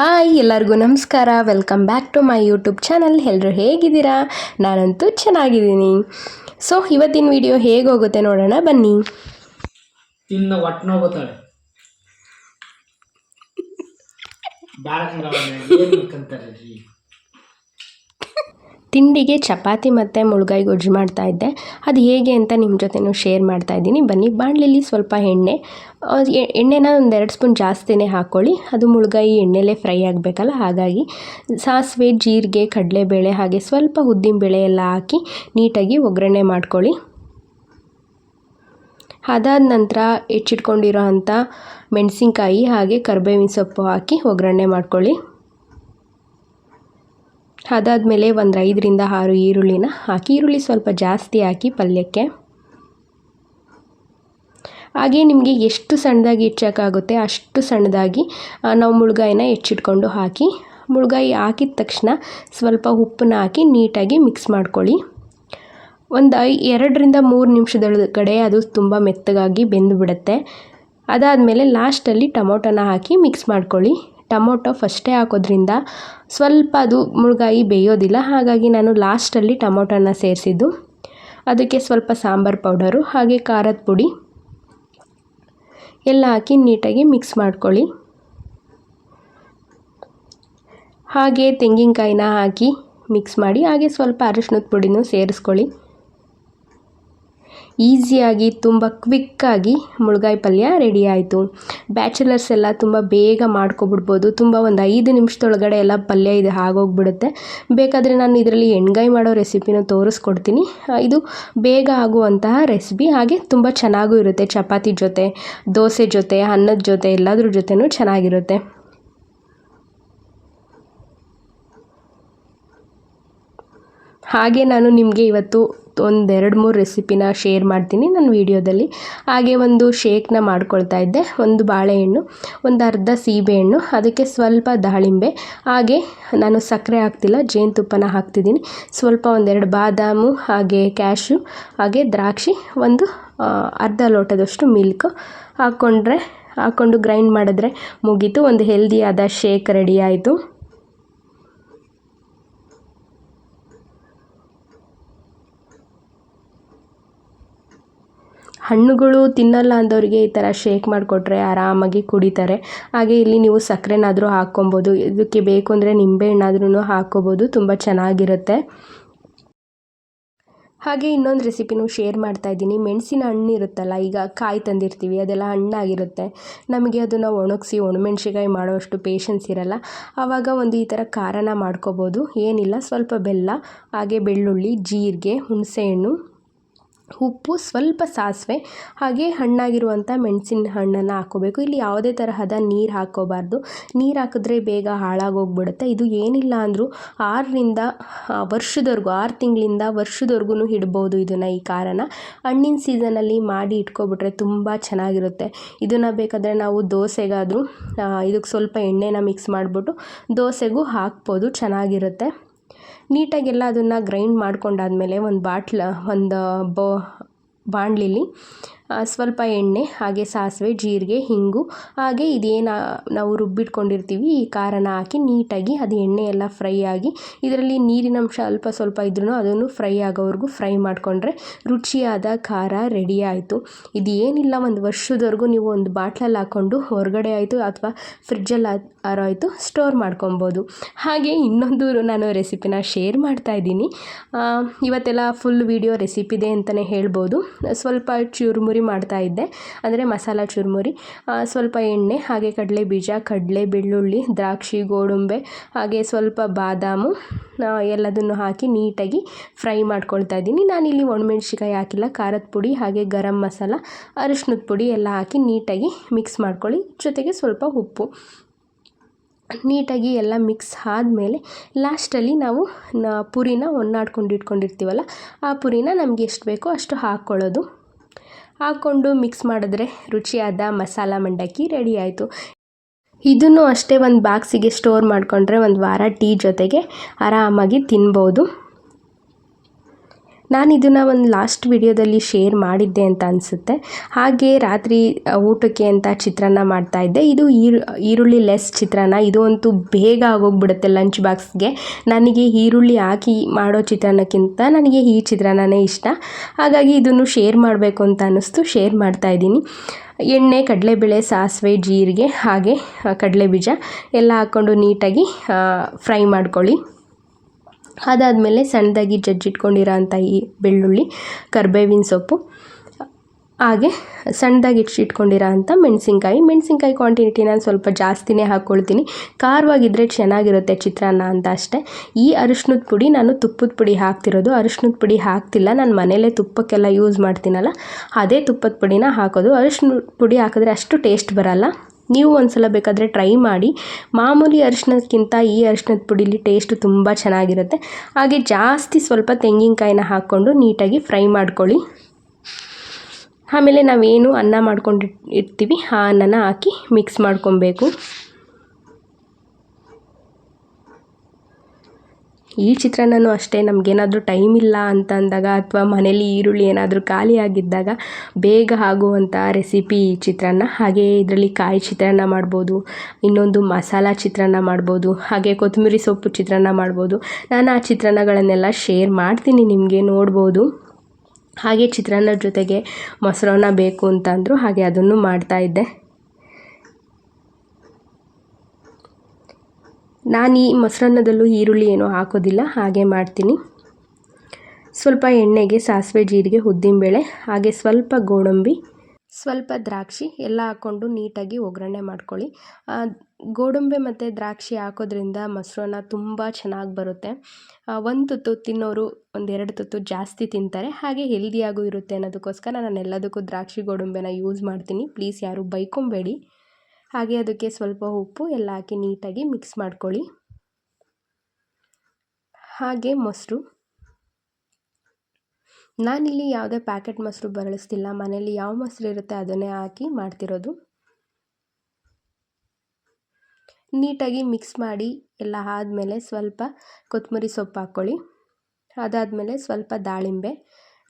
Hi, ಎಲ್ಲರಿಗೂ ನಮಸ್ಕಾರ. Welcome back to my YouTube channel ಎಲ್ಲರೂ ಹೇಗಿದ್ದೀರಾ? ನಾನಂತೂ ಚೆನ್ನಾಗಿದ್ದೀನಿ. ಸೊ ಇವತ್ತಿನ ವಿಡಿಯೋ ಹೇಗೆ ಹೋಗುತ್ತೆ ನೋಡೋಣ, ಬನ್ನಿ. ತಿನ್ನ ತಿಂಡಿಗೆ ಚಪಾತಿ ಮತ್ತು ಮುಳುಗಾಯಿ ಗೊಜ್ಜು ಮಾಡ್ತಾ ಇದ್ದೆ. ಅದು ಹೇಗೆ ಅಂತ ನಿಮ್ಮ ಜೊತೆನೂ ಶೇರ್ ಮಾಡ್ತಾ ಇದ್ದೀನಿ. ಬನ್ನಿ ಬಾಣಲೆಯಲ್ಲಿ ಸ್ವಲ್ಪ ಎಣ್ಣೆ ಎಣ್ಣೆನ ಒಂದು ಎರಡು ಸ್ಪೂನ್ ಜಾಸ್ತಿನೇ ಹಾಕ್ಕೊಳ್ಳಿ ಅದು ಮುಳುಗಾಯಿ ಎಣ್ಣೆಲೇ ಫ್ರೈ ಆಗಬೇಕಲ್ಲ, ಹಾಗಾಗಿ ಸಾಸಿವೆ, ಜೀರಿಗೆ, ಕಡಲೆಬೇಳೆ ಹಾಗೆ ಸ್ವಲ್ಪ ಉದ್ದಿನಬೇಳೆ ಎಲ್ಲ ಹಾಕಿ ನೀಟಾಗಿ ಒಗ್ಗರಣೆ ಮಾಡ್ಕೊಳ್ಳಿ. ಅದಾದ ನಂತರ ಹೆಚ್ಚಿಟ್ಕೊಂಡಿರೋ ಅಂಥ ಮೆಣಸಿನ್ಕಾಯಿ ಹಾಗೆ ಕರ್ಬೇವಿನ ಸೊಪ್ಪು ಹಾಕಿ ಒಗ್ಗರಣೆ ಮಾಡ್ಕೊಳ್ಳಿ. ಅದಾದಮೇಲೆ ಒಂದು ಐದರಿಂದ ಆರು ಈರುಳ್ಳಿನ ಹಾಕಿ, ಈರುಳ್ಳಿ ಸ್ವಲ್ಪ ಜಾಸ್ತಿ ಹಾಕಿ ಪಲ್ಯಕ್ಕೆ. ಹಾಗೆ ನಿಮಗೆ ಎಷ್ಟು ಸಣ್ಣದಾಗಿ ಹೆಚ್ಚೋಕ್ಕಾಗುತ್ತೆ ಅಷ್ಟು ಸಣ್ಣದಾಗಿ ನಾವು ಮುಳುಗಾಯಿನ ಹೆಚ್ಚಿಟ್ಕೊಂಡು ಹಾಕಿ, ಮುಳುಗಾಯಿ ಹಾಕಿದ ತಕ್ಷಣ ಸ್ವಲ್ಪ ಉಪ್ಪನ್ನ ಹಾಕಿ ನೀಟಾಗಿ ಮಿಕ್ಸ್ ಮಾಡ್ಕೊಳ್ಳಿ. ಒಂದು ಐ, ಎರಡರಿಂದ ಮೂರು ನಿಮಿಷದೊಳಗಡೆ ಅದು ತುಂಬ ಮೆತ್ತಗಾಗಿ ಬೆಂದು ಬಿಡುತ್ತೆ ಅದಾದಮೇಲೆ ಲಾಸ್ಟಲ್ಲಿ ಟೊಮೊಟೊನ ಹಾಕಿ ಮಿಕ್ಸ್ ಮಾಡ್ಕೊಳ್ಳಿ. ಟೊಮೊಟೊ ಫಸ್ಟೇ ಹಾಕೋದ್ರಿಂದ ಸ್ವಲ್ಪ ಅದು ಮುಳುಗಾಯಿ ಬೇಯೋದಿಲ್ಲ. ಹಾಗಾಗಿ ನಾನು ಲಾಸ್ಟಲ್ಲಿ ಟೊಮೊಟೊನ ಸೇರಿಸಿದ್ದು. ಅದಕ್ಕೆ ಸ್ವಲ್ಪ ಸಾಂಬಾರು ಪೌಡರು, ಹಾಗೆ ಖಾರದ ಪುಡಿ. ಎಲ್ಲ ಹಾಕಿ ನೀಟಾಗಿ ಮಿಕ್ಸ್ ಮಾಡ್ಕೊಳ್ಳಿ. ಹಾಗೆ ತೆಂಗಿನಕಾಯಿನ ಹಾಕಿ ಮಿಕ್ಸ್ ಮಾಡಿ, ಹಾಗೆ ಸ್ವಲ್ಪ ಅರಿಶಿನದ ಪುಡಿನೂ ಸೇರಿಸ್ಕೊಳ್ಳಿ. ಈಸಿಯಾಗಿ, ತುಂಬ ಕ್ವಿಕ್ಕಾಗಿ ಮುಳುಗಾಯಿ ಪಲ್ಯ ರೆಡಿ ಆಯಿತು. ಬ್ಯಾಚುಲರ್ಸ್ ಎಲ್ಲ ತುಂಬ ಬೇಗ ಮಾಡ್ಕೊಬಿಡ್ಬೋದು. ತುಂಬ ಒಂದು ಐದು ನಿಮಿಷದೊಳಗಡೆ ಎಲ್ಲ ಪಲ್ಯ ಇದು ಆಗೋಗ್ಬಿಡುತ್ತೆ. ಬೇಕಾದರೆ ನಾನು ಇದರಲ್ಲಿ ಎಣ್ಗಾಯಿ ಮಾಡೋ ರೆಸಿಪಿನ ತೋರಿಸ್ಕೊಡ್ತೀನಿ. ಇದು ಬೇಗ ಆಗುವಂತಹ ರೆಸಿಪಿ ಹಾಗೆ ತುಂಬ ಚೆನ್ನಾಗೂ ಇರುತ್ತೆ. ಚಪಾತಿ ಜೊತೆ, ದೋಸೆ ಜೊತೆ, ಅನ್ನದ ಜೊತೆ, ಎಲ್ಲದ್ರ ಜೊತೆನೂ ಚೆನ್ನಾಗಿರುತ್ತೆ. ಹಾಗೆ ನಾನು ನಿಮಗೆ ಇವತ್ತು ಒಂದೆರಡು ಮೂರು ರೆಸಿಪಿನ ಶೇರ್ ಮಾಡ್ತೀನಿ ನನ್ನ ವಿಡಿಯೋದಲ್ಲಿ. ಹಾಗೆ ಒಂದು ಶೇಕ್ನ ಮಾಡ್ಕೊಳ್ತಾ ಇದ್ದೆ, ಒಂದು ಬಾಳೆಹಣ್ಣು, ಒಂದು ಅರ್ಧ ಸೀಬೆಹಣ್ಣು, ಅದಕ್ಕೆ ಸ್ವಲ್ಪ ದಾಳಿಂಬೆ, ಹಾಗೆ ನಾನು ಸಕ್ಕರೆ ಹಾಕ್ತಿಲ್ಲ, ಜೇನುತುಪ್ಪನ ಹಾಕ್ತಿದ್ದೀನಿ. ಸ್ವಲ್ಪ ಒಂದೆರಡು ಬಾದಾಮು, ಹಾಗೆ ಕ್ಯಾಶು ಹಾಗೆ ದ್ರಾಕ್ಷಿ, ಒಂದು ಅರ್ಧ ಲೋಟದಷ್ಟು ಮಿಲ್ಕ್ ಹಾಕ್ಕೊಂಡ್ರೆ, ಹಾಕ್ಕೊಂಡು ಗ್ರೈಂಡ್ ಮಾಡಿದ್ರೆ ಮುಗೀತು, ಒಂದು ಹೆಲ್ದಿಯಾದ ಶೇಕ್ ರೆಡಿ ಆಯಿತು. ಹಣ್ಣುಗಳು ತಿನ್ನಲ್ಲ ಅಂದವರಿಗೆ ಈ ಥರ ಶೇಕ್ ಮಾಡಿಕೊಟ್ರೆ ಆರಾಮಾಗಿ ಕುಡಿತಾರೆ. ಹಾಗೆ ಇಲ್ಲಿ ನೀವು ಸಕ್ಕರೆನಾದರೂ ಹಾಕ್ಕೊಬೋದು. ಇದಕ್ಕೆ ಬೇಕು ಅಂದರೆ ನಿಂಬೆಹಣ್ಣಾದ್ರೂ ಹಾಕ್ಕೋಬೋದು. ತುಂಬ ಚೆನ್ನಾಗಿರುತ್ತೆ. ಹಾಗೆ ಇನ್ನೊಂದು ರೆಸಿಪಿನೂ ಶೇರ್ ಮಾಡ್ತಾ ಇದ್ದೀನಿ. ಮೆಣಸಿನ ಹಣ್ಣು ಇರುತ್ತಲ್ಲ, ಈಗ ಕಾಯಿ ತಂದಿರ್ತೀವಿ, ಅದೆಲ್ಲ ಹಣ್ಣಾಗಿರುತ್ತೆ. ನಮಗೆ ಅದನ್ನು ಒಣಗಿಸಿ ಒಣಮೆಣ್ಸಿಕಾಯಿ ಮಾಡೋಷ್ಟು ಪೇಷನ್ಸ್ ಇರಲ್ಲ. ಆವಾಗ ಒಂದು ಈ ಥರ ಖಾರನ ಮಾಡ್ಕೋಬೋದು. ಏನಿಲ್ಲ, ಸ್ವಲ್ಪ ಬೆಲ್ಲ, ಹಾಗೆ ಬೆಳ್ಳುಳ್ಳಿ, ಜೀರಿಗೆ, ಹುಣಸೆಹಣ್ಣು ಉಪ್ಪು ಸ್ವಲ್ಪ ಸಾಸಿವೆ, ಹಾಗೆ ಹಣ್ಣಾಗಿರುವಂಥ ಮೆಣಸಿನ ಹಣ್ಣನ್ನು ಹಾಕ್ಕೋಬೇಕು. ಇಲ್ಲಿ ಯಾವುದೇ ತರಹದ ನೀರು ಹಾಕ್ಕೋಬಾರ್ದು. ನೀರು ಹಾಕಿದ್ರೆ ಬೇಗ ಹಾಳಾಗೋಗ್ಬಿಡುತ್ತೆ. ಇದು ಏನಿಲ್ಲ ಅಂದರೂ ಆರರಿಂದ ವರ್ಷದವರೆಗೂ, ಆರು ತಿಂಗಳಿಂದ ವರ್ಷದವರೆಗೂ ಇಡ್ಬೋದು ಇದನ್ನು ಈ ಖಾರನ. ಹಣ್ಣಿನ ಸೀಸನಲ್ಲಿ ಮಾಡಿ ಇಟ್ಕೊಬಿಟ್ರೆ ತುಂಬ ಚೆನ್ನಾಗಿರುತ್ತೆ. ಇದನ್ನು ಬೇಕಾದರೆ ನಾವು ದೋಸೆಗಾದರೂ ಇದಕ್ಕೆ ಸ್ವಲ್ಪ ಎಣ್ಣೆನ ಮಿಕ್ಸ್ ಮಾಡಿಬಿಟ್ಟು ದೋಸೆಗೂ ಹಾಕ್ಬೋದು. ಚೆನ್ನಾಗಿರುತ್ತೆ. ನೀಟಾಗೆಲ್ಲ ಅದನ್ನು ಗ್ರೈಂಡ್ ಮಾಡ್ಕೊಂಡಾದಮೇಲೆ ಒಂದು ಬಾಟ್ಲ ಒಂದು ಬೋ ಸ್ವಲ್ಪ ಎಣ್ಣೆ, ಹಾಗೆ ಸಾಸಿವೆ, ಜೀರಿಗೆ, ಹಿಂಗು, ಹಾಗೆ ಇದೇನು ನಾವು ರುಬ್ಬಿಟ್ಕೊಂಡಿರ್ತೀವಿ. ಈ ಖಾರನ ಹಾಕಿ ನೀಟಾಗಿ ಅದು ಎಣ್ಣೆ ಎಲ್ಲ ಫ್ರೈ ಆಗಿ ಇದರಲ್ಲಿ ನೀರಿನಂಶ ಅಲ್ಪ ಸ್ವಲ್ಪ ಇದ್ರೂ ಅದನ್ನು ಫ್ರೈ ಆಗೋವರೆಗೂ ಫ್ರೈ ಮಾಡಿಕೊಂಡ್ರೆ ರುಚಿಯಾದ ಖಾರ ರೆಡಿ ಆಯಿತು. ಇದು ಏನಿಲ್ಲ ಒಂದು ವರ್ಷದವರೆಗೂ ನೀವು ಒಂದು ಬಾಟ್ಲಲ್ಲಿ ಹಾಕ್ಕೊಂಡು ಹೊರಗಡೆ ಆಯಿತು ಅಥವಾ ಫ್ರಿಡ್ಜಲ್ಲಿ ಆರೋ ಆಯಿತು ಸ್ಟೋರ್ ಮಾಡ್ಕೊಬೋದು. ಹಾಗೆ ಇನ್ನೊಂದು ನಾನು ರೆಸಿಪಿನ ಶೇರ್ ಮಾಡ್ತಾ ಇದ್ದೀನಿ. ಇವತ್ತೆಲ್ಲ ಫುಲ್ ವಿಡಿಯೋ ರೆಸಿಪಿದೆ ಅಂತಲೇ ಹೇಳ್ಬೋದು. ಸ್ವಲ್ಪ ಚುರುಮುರಿ ಮಾಡ್ತಾ ಇದ್ದೆ. ಅಂದರೆ ಮಸಾಲ ಚುರುಮುರಿ ಸ್ವಲ್ಪ ಎಣ್ಣೆ, ಹಾಗೆ ಕಡಲೆ ಬೀಜ, ಕಡಲೆ ಬೆಳ್ಳುಳ್ಳಿ, ದ್ರಾಕ್ಷಿ, ಗೋಡಂಬೆ, ಹಾಗೆ ಸ್ವಲ್ಪ ಬಾದಾಮು ಎಲ್ಲದನ್ನು ಹಾಕಿ ನೀಟಾಗಿ ಫ್ರೈ ಮಾಡ್ಕೊಳ್ತಾ ಇದ್ದೀನಿ. ನಾನಿಲ್ಲಿ ಒಣಮೆಣ್ಸಿಕಾಯಿ ಹಾಕಿಲ್ಲ, ಖಾರದ ಪುಡಿ, ಹಾಗೆ ಗರಂ ಮಸಾಲ, ಅರಿಶಿನದ ಪುಡಿ ಎಲ್ಲ ಹಾಕಿ ನೀಟಾಗಿ ಮಿಕ್ಸ್ ಮಾಡ್ಕೊಳ್ಳಿ. ಜೊತೆಗೆ ಸ್ವಲ್ಪ ಉಪ್ಪು. ನೀಟಾಗಿ ಎಲ್ಲ ಮಿಕ್ಸ್ ಆದಮೇಲೆ ಲಾಸ್ಟಲ್ಲಿ ನಾವು ಪುರಿನ ಒಣ್ಣಾಡ್ಕೊಂಡು ಇಟ್ಕೊಂಡಿರ್ತೀವಲ್ಲ, ಆ ಪುರಿನ ನಮಗೆ ಎಷ್ಟು ಬೇಕೋ ಅಷ್ಟು ಹಾಕ್ಕೊಳ್ಳೋದು. ಹಾಕ್ಕೊಂಡು ಮಿಕ್ಸ್ ಮಾಡಿದ್ರೆ ರುಚಿಯಾದ ಮಸಾಲ ಮಂಡಕ್ಕಿ ರೆಡಿ ಆಯಿತು. ಇದನ್ನು ಅಷ್ಟೇ ಒಂದು ಬಾಕ್ಸಿಗೆ ಸ್ಟೋರ್ ಮಾಡಿಕೊಂಡ್ರೆ ಒಂದು ವಾರ ಟೀ ಜೊತೆಗೆ ಆರಾಮಾಗಿ ತಿನ್ಬೋದು. ನಾನು ಇದನ್ನು ಒಂದು ಲಾಸ್ಟ್ ವಿಡಿಯೋದಲ್ಲಿ ಶೇರ್ ಮಾಡಿದ್ದೆ ಅಂತ ಅನಿಸುತ್ತೆ. ಹಾಗೆ ರಾತ್ರಿ ಊಟಕ್ಕೆ ಅಂತ ಚಿತ್ರಾನ್ನ ಮಾಡ್ತಾಯಿದ್ದೆ ಇದು ಈರುಳ್ಳಿ ಲೆಸ್ ಚಿತ್ರಾನ್ನ. ಇದು ಅಂತೂ ಬೇಗ ಆಗೋಗ್ಬಿಡುತ್ತೆ ಲಂಚ್ ಬಾಕ್ಸ್ಗೆ ನನಗೆ ಈರುಳ್ಳಿ ಹಾಕಿ ಮಾಡೋ ಚಿತ್ರಾನ್ನಕ್ಕಿಂತ ನನಗೆ ಈ ಚಿತ್ರಾನ್ನನೇ ಇಷ್ಟ. ಹಾಗಾಗಿ ಇದನ್ನು ಶೇರ್ ಮಾಡಬೇಕು ಅಂತ ಅನ್ನಿಸ್ತು. ಶೇರ್ ಮಾಡ್ತಾಯಿದ್ದೀನಿ ಎಣ್ಣೆ, ಕಡಲೆಬೇಳೆ, ಸಾಸಿವೆ, ಜೀರಿಗೆ ಹಾಗೆ ಕಡಲೆ ಬೀಜ ಎಲ್ಲ ಹಾಕ್ಕೊಂಡು ನೀಟಾಗಿ ಫ್ರೈ ಮಾಡ್ಕೊಳ್ಳಿ. ಅದಾದಮೇಲೆ ಸಣ್ಣದಾಗಿ ಜಜ್ಜಿಟ್ಕೊಂಡಿರೋ ಅಂಥ ಈ ಬೆಳ್ಳುಳ್ಳಿ, ಕರ್ಬೇವಿನ ಸೊಪ್ಪು, ಹಾಗೆ ಸಣ್ಣದಾಗಿ ಇಟ್ಕೊಂಡಿರೋ ಅಂಥ ಮೆಣಸಿನ್ಕಾಯಿ. ಮೆಣಸಿನ್ಕಾಯಿ ಕ್ವಾಂಟಿಟಿ ನಾನು ಸ್ವಲ್ಪ ಜಾಸ್ತಿನೇ ಹಾಕ್ಕೊಳ್ತೀನಿ ಖಾರವಾಗಿದ್ದರೆ ಚೆನ್ನಾಗಿರುತ್ತೆ ಚಿತ್ರಾನ್ನ ಅಂತ ಅಷ್ಟೇ. ಈ ಅರಿಶಿನದ ಪುಡಿ ನಾನು ತುಪ್ಪದ ಪುಡಿ ಹಾಕ್ತಿರೋದು. ಅರಿಶಿನದ ಪುಡಿ ಹಾಕ್ತಿಲ್ಲ. ನಾನು ಮನೇಲೇ ತುಪ್ಪಕ್ಕೆಲ್ಲ ಯೂಸ್ ಮಾಡ್ತೀನಲ್ಲ, ಅದೇ ತುಪ್ಪದ ಪುಡಿನ ಹಾಕೋದು. ಅರಿಶಿನ ಪುಡಿ ಹಾಕಿದ್ರೆ ಅಷ್ಟು ಟೇಸ್ಟ್ ಬರಲ್ಲ. ನೀವು ಒಂದ್ಸಲ ಬೇಕಾದರೆ ಟ್ರೈ ಮಾಡಿ. ಮಾಮೂಲಿ ಅರಿಶಿನಕ್ಕಿಂತ ಈ ಅರಿಶಿನದ ಪುಡಿಲಿ ಟೇಸ್ಟು ತುಂಬ ಚೆನ್ನಾಗಿರುತ್ತೆ. ಹಾಗೆ ಜಾಸ್ತಿ ಸ್ವಲ್ಪ ತೆಂಗಿನಕಾಯಿನ ಹಾಕ್ಕೊಂಡು ನೀಟಾಗಿ ಫ್ರೈ ಮಾಡ್ಕೊಳ್ಳಿ. ಆಮೇಲೆ ನಾವೇನು ಅನ್ನ ಮಾಡ್ಕೊಂಡು ಇರ್ತೀವಿ ಆ ಅನ್ನನ ಹಾಕಿ ಮಿಕ್ಸ್ ಮಾಡ್ಕೊಬೇಕು. ಈ ಚಿತ್ರಾನ್ನನೂ ಅಷ್ಟೇ, ನಮಗೇನಾದರೂ ಟೈಮ್ ಇಲ್ಲ ಅಂತ ಅಂದಾಗ ಅಥವಾ ಮನೇಲಿ ಈರುಳ್ಳಿ ಏನಾದರೂ ಖಾಲಿಯಾಗಿದ್ದಾಗ ಬೇಗ ಆಗುವಂಥ ರೆಸಿಪಿ ಈ ಚಿತ್ರಾನ್ನ. ಹಾಗೆ ಇದರಲ್ಲಿ ಕಾಯಿ ಚಿತ್ರಾನ್ನ ಮಾಡ್ಬೋದು, ಇನ್ನೊಂದು ಮಸಾಲ ಚಿತ್ರಾನ್ನ ಮಾಡ್ಬೋದು, ಹಾಗೆ ಕೊತ್ತಂಬರಿ ಸೊಪ್ಪು ಚಿತ್ರಾನ್ನ ಮಾಡ್ಬೋದು. ನಾನು ಆ ಚಿತ್ರಾನ್ನಗಳನ್ನೆಲ್ಲ ಶೇರ್ ಮಾಡ್ತೀನಿ, ನಿಮಗೆ ನೋಡ್ಬೋದು. ಹಾಗೆ ಚಿತ್ರಾನ್ನದ ಜೊತೆಗೆ ಮೊಸರನ್ನ ಬೇಕು ಅಂತಂದರು ಹಾಗೆ ಅದನ್ನು ಮಾಡ್ತಾಯಿದ್ದೆ ನಾನು ಈ ಮೊಸರನ್ನದಲ್ಲೂ ಈರುಳ್ಳಿ ಏನೂ ಹಾಕೋದಿಲ್ಲ, ಹಾಗೆ ಮಾಡ್ತೀನಿ. ಸ್ವಲ್ಪ ಎಣ್ಣೆಗೆ ಸಾಸಿವೆ ಜೀರಿಗೆ, ಉದ್ದಿನಬೇಳೆ, ಹಾಗೆ ಸ್ವಲ್ಪ ಗೋಡಂಬಿ, ಸ್ವಲ್ಪ ದ್ರಾಕ್ಷಿ ಎಲ್ಲ ಹಾಕ್ಕೊಂಡು ನೀಟಾಗಿ ಒಗ್ಗರಣೆ ಮಾಡ್ಕೊಳ್ಳಿ. ಗೋಡಂಬಿ ಮತ್ತು ದ್ರಾಕ್ಷಿ ಹಾಕೋದ್ರಿಂದ ಮೊಸರನ್ನ ತುಂಬ ಚೆನ್ನಾಗಿ ಬರುತ್ತೆ. ಒಂದು ತುತ್ತು ತಿನ್ನೋರು ಒಂದೆರಡು ತುತ್ತು ಜಾಸ್ತಿ ತಿಂತಾರೆ. ಹಾಗೆ ಹೆಲ್ದಿಯಾಗೂ ಇರುತ್ತೆ ಅನ್ನೋದಕ್ಕೋಸ್ಕರ ನಾನು ಎಲ್ಲದಕ್ಕೂ ದ್ರಾಕ್ಷಿ, ಗೋಡಂಬಿನ ಯೂಸ್ ಮಾಡ್ತೀನಿ. ಪ್ಲೀಸ್ ಯಾರು ಬೈಕೊಂಬೇಡಿ. ಹಾಗೆ ಅದಕ್ಕೆ ಸ್ವಲ್ಪ ಉಪ್ಪು ಎಲ್ಲ ಹಾಕಿ ನೀಟಾಗಿ ಮಿಕ್ಸ್ ಮಾಡ್ಕೊಳ್ಳಿ. ಹಾಗೆ ಮೊಸರು. ನಾನಿಲ್ಲಿ ಯಾವುದೇ ಪ್ಯಾಕೆಟ್ ಮೊಸರು ಬಳಸ್ತಿಲ್ಲ. ಮನೆಯಲ್ಲಿ ಯಾವ ಮೊಸರು ಇರುತ್ತೆ ಅದನ್ನೇ ಹಾಕಿ ಮಾಡ್ತಿರೋದು. ನೀಟಾಗಿ ಮಿಕ್ಸ್ ಮಾಡಿ ಎಲ್ಲ ಆದಮೇಲೆ ಸ್ವಲ್ಪ ಕೊತ್ತಂಬರಿ ಸೊಪ್ಪು ಹಾಕ್ಕೊಳ್ಳಿ. ಅದಾದಮೇಲೆ ಸ್ವಲ್ಪ ದಾಳಿಂಬೆ.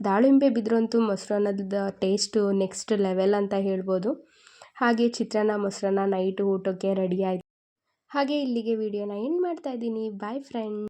ದಾಳಿಂಬೆ ಬಿದ್ರಂತೂ ಮೊಸರನ್ನದ ಟೇಸ್ಟು ನೆಕ್ಸ್ಟ್ ಲೆವೆಲ್ ಅಂತ ಹೇಳ್ಬೋದು. ಹಾಗೆ ಚಿತ್ರಾನ್ನ, ಮೊಸರನ್ನ ನೈಟ್ ಊಟಕ್ಕೆ ರೆಡಿ ಆಯಿತು. ಹಾಗೆ ಇಲ್ಲಿಗೆ ವಿಡಿಯೋನ ಎಂಡ್ ಮಾಡ್ತಾ ಇದ್ದೀನಿ. Boy friend